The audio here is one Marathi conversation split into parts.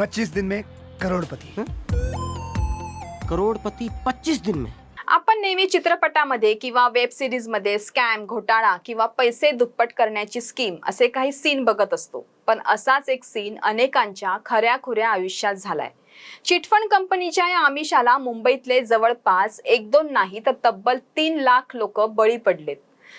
पच्चीस दिन में करोड़पति। करोडपती पच्चीस दिन में? आपण नेहमी चित्रपटामध्ये किंवा वेब सिरीजमध्ये स्कॅम घोटाळा किंवा पैसे दुप्पट करण्याची स्कीम असे काही सीन बघत असतो. पण असाच एक सीन अनेकांच्या खऱ्या खुऱ्या आयुष्यात झालाय. चिटफंड कंपनीच्या या आमिषाला मुंबईतले जवळपास एक दोन नाही तर तब्बल तीन लाख लोक बळी पडलेत.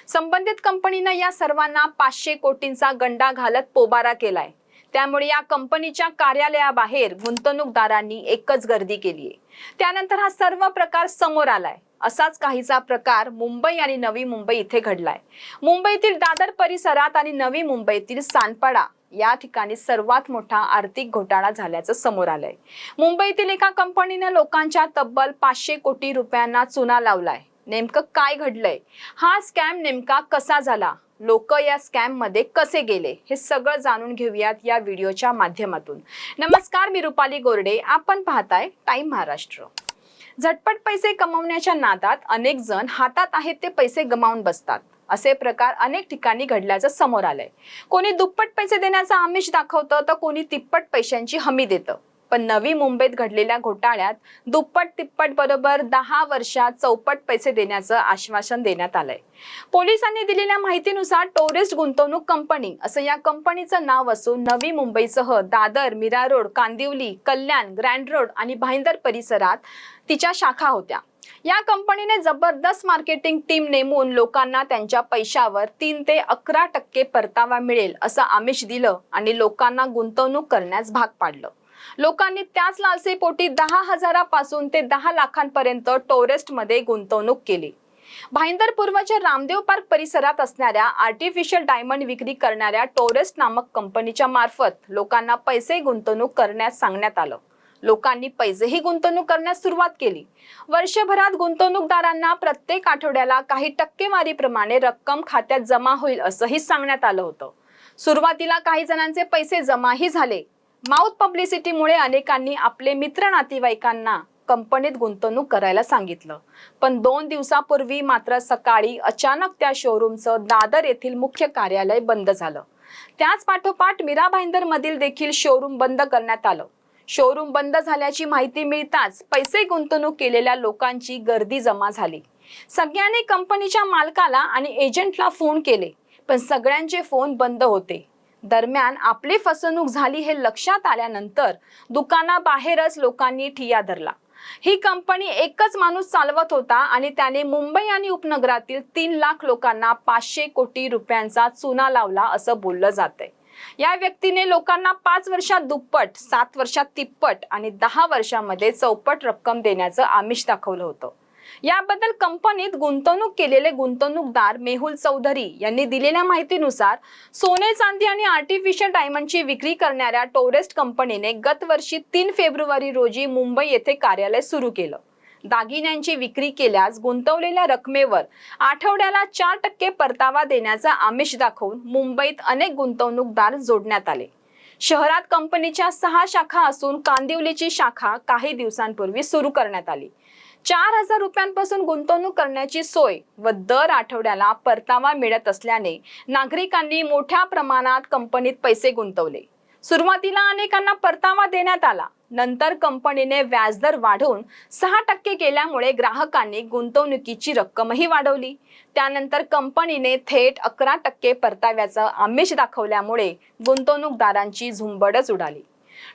संबंधित कंपनीनं या सर्वांना पाचशे कोटींचा गंडा घालत पोबारा केलाय. त्यामुळे या कंपनीच्या कार्यालयाबाहेर गुंतवणूकदारांनी एकच गर्दी केली आहे त्यानंतर हा सर्व प्रकार समोर आलाय. असाच काहीचा प्रकार मुंबई आणि नवी मुंबई इथे घडलाय. मुंबईतील दादर परिसरात आणि नवी मुंबईतील सानपाडा या ठिकाणी सर्वात मोठा आर्थिक घोटाळा झाल्याचं समोर आलंय. मुंबईतील एका कंपनीने लोकांच्या तब्बल पाचशे कोटी रुपयांना चुना लावलाय. नेमकं काय घडलंय? हा स्कॅम नेमका कसा झाला? लोक या स्कॅममध्ये कसे गेले? हे सगळं जाणून घेऊयात या व्हिडिओच्या माध्यमातून. नमस्कार मी रुपाली गोरडे. आपण पाहताय टाइम महाराष्ट्र. झटपट पैसे कमवण्याच्या नादात अनेक जण हातात आहेत ते पैसे गमावून बसतात. असे प्रकार अनेक ठिकाणी घडल्याचं समोर आलंय. कोणी दुप्पट पैसे देण्याचा आमिष दाखवतं तर कोणी तिप्पट पैशांची हमी देतं. पण नवी मुंबईत घडलेल्या घोटाळ्यात दुप्पट तिप्पट बरोबर दहा वर्षात चौपट पैसे देण्याचं आश्वासन देण्यात आलंय. पोलिसांनी दिलेल्या माहितीनुसार टोरिस्ट गुंतवणूक कंपनी असं या कंपनीचं नाव असून नवी मुंबईसह Dadar Mira road Kandivali Kalyan Grant road आणि भाईंदर परिसरात तिच्या शाखा होत्या. या कंपनीने जबरदस्त मार्केटिंग टीम नेमून लोकांना त्यांच्या पैशावर तीन ते अकरा टक्के परतावा मिळेल असं आमिष दिलं आणि लोकांना गुंतवणूक करण्यास भाग पाडलं. लोकांनी त्याच लालसेपोटी दहा हजारापासून ते दहा लाखांपर्यंत टोरेस्टमध्ये गुंतवणूक केली. भाईंदर पूर्वच्या रामदेव पार्क परिसरात असणाऱ्या आर्टिफिशियल डायमंड विक्री करणाऱ्या टोरेस्ट नामक कंपनीच्या मार्फत लोकांना पैसे गुंतवणूक करण्यास सांगण्यात आलं. लोकांनी पैसेही गुंतवणूक करण्यास सुरुवात केली. वर्षभरात गुंतवणूकदारांना प्रत्येक आठवड्याला काही टक्केवारीप्रमाणे रक्कम खात्यात जमा होईल असंही सांगण्यात आलं होतं. सुरुवातीला काही जणांचे पैसे जमाही झाले. माउथ पब्लिसिटीमुळे अनेकांनी आपले मित्र नातेवाईकांना कंपनीत गुंतवणूक करायला सांगितलं. पण दोन दिवसापूर्वी मात्र सकाळी अचानक त्या शोरूमचं दादर येथील मुख्य कार्यालय बंद झालं. त्याच पाठोपाठ मीरा भाईंदर मधील देखील शोरूम बंद करण्यात आलं. शोरूम बंद झाल्याची माहिती मिळताच पैसे गुंतवणूक केलेल्या लोकांची गर्दी जमा झाली. सगळ्यांनी कंपनीच्या मालकाला आणि एजंटला फोन केले पण सगळ्यांचे फोन बंद होते. दरम्यान आपली फसवणूक झाली हे लक्षात आल्यानंतर दुकानाबाहेरच लोकांनी ठिया धरला. ही कंपनी एकच माणूस चालवत होता आणि त्याने मुंबई आणि उपनगरातील तीन लाख लोकांना पाचशे कोटी रुपयांचा चुना लावला असं बोललं जातंय. या व्यक्तीने लोकांना पाच वर्षात दुप्पट सात वर्षात तिप्पट आणि दहा वर्षामध्ये चौपट रक्कम देण्याचं आमिष दाखवलं होतं. याबद्दल कंपनीत गुंतवणूक केलेले गुंतवणूकदार मेहुल चौधरी यांनी दिलेल्या माहितीनुसार सोने चांदी आणि आर्टिफिशियल डायमंडची विक्री करणाऱ्या टोरेस्ट कंपनीने गतवर्षी तीन फेब्रुवारी रोजी मुंबई येथे कार्यालय सुरू केलं. दागिन्यांची विक्री केल्यास गुंतवलेल्या रकमेवर आठवड्याला चार टक्के परतावा देण्याचा आमिष दाखवून मुंबईत अनेक गुंतवणूकदार जोडण्यात आले. शहरात कंपनीच्या सहा शाखा असून कांदिवलीची शाखा काही दिवसांपूर्वी सुरू करण्यात आली. चार हजार रुपयांपासून गुंतवणूक करण्याची सोय व दर आठवड्याला परतावा मिळत असल्याने नागरिकांनी मोठ्या प्रमाणात कंपनीत पैसे गुंतवले. सुरुवातीला अनेकांना परतावा देण्यात आला. नंतर कंपनीने व्याजदर वाढवून सहा टक्के केल्यामुळे ग्राहकांनी गुंतवणुकीची रक्कमही वाढवली. त्यानंतर कंपनीने थेट अकरा टक्के परताव्याचं आमिष दाखवल्यामुळे गुंतवणूकदारांची झुंबडच उडाली.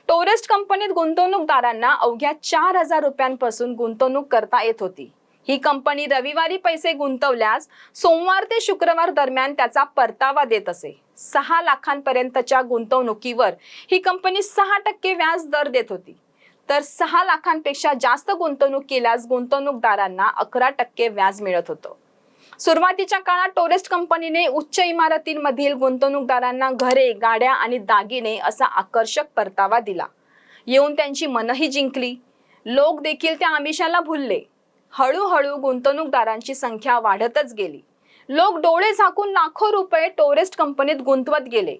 टोरेस्ट कंपनीत गुंतवणूकदारांना अवघ्या चार हजार रुपयांपासून गुंतवणूक करता येत होती. ही कंपनी रविवारी पैसे गुंतवल्यास सोमवार ते शुक्रवार दरम्यान त्याचा परतावा देत असे. सहा लाखांपर्यंतच्या गुंतवणुकीवर ही कंपनी सहा टक्के व्याज दर देत होती. तर सहा लाखांपेक्षा जास्त गुंतवणूक केल्यास गुंतवणूकदारांना अकरा टक्के व्याज मिळत होतं. सुरुवातीच्या काळात टोरेस्ट कंपनीने उच्च इमारतींमधील गुंतवणूकदारांना घरे गाड्या आणि दागिने असा आकर्षक परतावा दिला. येऊन त्यांची मनही जिंकली. लोक देखील त्या आमिषाला भुलले. हळूहळू गुंतवणूकदारांची संख्या वाढतच गेली. लोक डोळे झाकून लाखो रुपये टोरेस्ट कंपनीत गुंतवत गेले.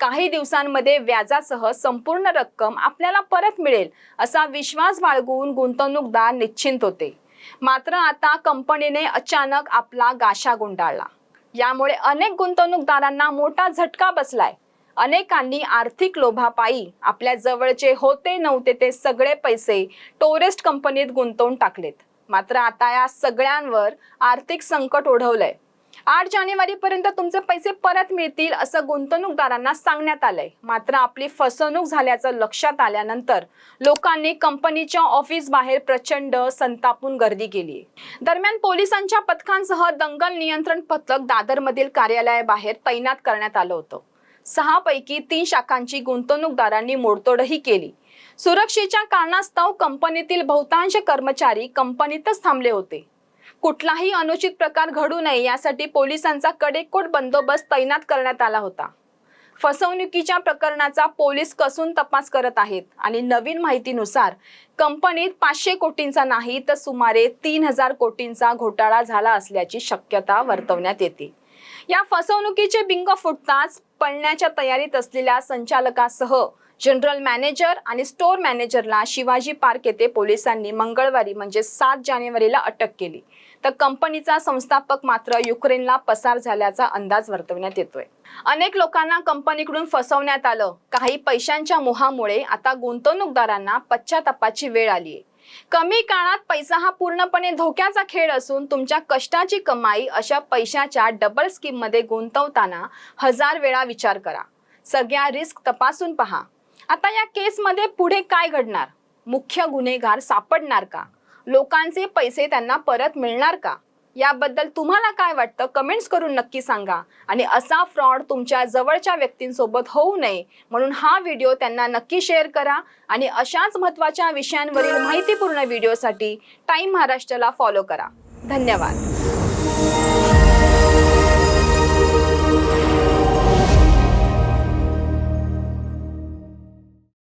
काही दिवसांमध्ये व्याजासह संपूर्ण रक्कम आपल्याला परत मिळेल असा विश्वास बाळगून गुंतवणूकदार निश्चिंत होते. मात्र आता कंपनीने अचानक आपला गाशा गुंडाळला. यामुळे अनेक गुंतवणूकदारांना मोठा झटका बसलाय. अनेकांनी आर्थिक लोभापायी आपल्या जवळचे होते नव्हते ते सगळे पैसे टोरेस्ट कंपनीत गुंतवून टाकलेत. मात्र आता या सगळ्यांवर आर्थिक संकट ओढवलंय. आठ जानेवारी पर्यंत तुमचे पैसे परत मिळतील असं गुंतवणूकदारांना सांगण्यात आलंय. मात्र आपली फसवणूक झाल्याचं लक्षात आल्यानंतर लोकांनी कंपनीच्या ऑफिस बाहेर प्रचंड संतापून गर्दी केली. दरम्यान पोलिसांच्या पथकांसह दंगल नियंत्रण पथक दादरमधील कार्यालयाबाहेर तैनात करण्यात आलं होतं. सहा पैकी तीन शाखांची गुंतवणूकदारांनी मोडतोडही केली. सुरक्षेच्या कारणास्तव कंपनीतील बहुतांश कर्मचारी कंपनीतच थांबले होते. कुठलाही अनुचित प्रकार घडू नये यासाठी पोलिसांचा कडेकोट बंदोबस्त तैनात करण्यात आला होता. फसवणुकीच्या प्रकरणाचा पोलीस कसून तपास करत आहेत आणि नवीन माहितीनुसार कंपनीत पाचशे कोटींचा नाही तर सुमारे तीन हजार कोटींचा घोटाळा झाला असल्याची शक्यता वर्तवण्यात येते. या फसवणुकीचे बिंग फुटताच पळण्याच्या तयारीत असलेल्या संचालकासह जनरल मॅनेजर आणि स्टोअर मॅनेजरला शिवाजी पार्क येथे पोलिसांनी मंगळवारी म्हणजे सात जानेवारीला अटक केली. तर कंपनीचा संस्थापक मात्र युक्रेनला पसार झाल्याचा अंदाज वर्तवण्यात येतोय. अनेक लोकांना कंपनीकडून फसवण्यात आलं. काही पैशांच्या मोहामुळे आता गुंतवणूकदारांना पश्चातापाची वेळ आली आहे. कमी काळात पैसा हा पूर्णपणे धोक्याचा खेळ असून तुमच्या कष्टाची कमाई अशा पैशाच्या डबल स्कीममध्ये गुंतवताना हजार वेळा विचार करा. सगळ्या रिस्क तपासून पहा. आता या केसमध्ये पुढे काय घडणार? मुख्य गुन्हेगार सापडणार का? लोकांचे पैसे त्यांना परत मिळणार का? याबद्दल तुम्हाला काय वाटतं? कमेंट्स करून नक्की सांगा. आणि असा फ्रॉड तुमच्या जवळच्या व्यक्तींसोबत होऊ नये म्हणून हा व्हिडिओ त्यांना नक्की शेअर करा. आणि अशाच महत्त्वाच्या विषयांवरील माहितीपूर्ण व्हिडिओसाठी टाईम महाराष्ट्राला फॉलो करा. धन्यवाद.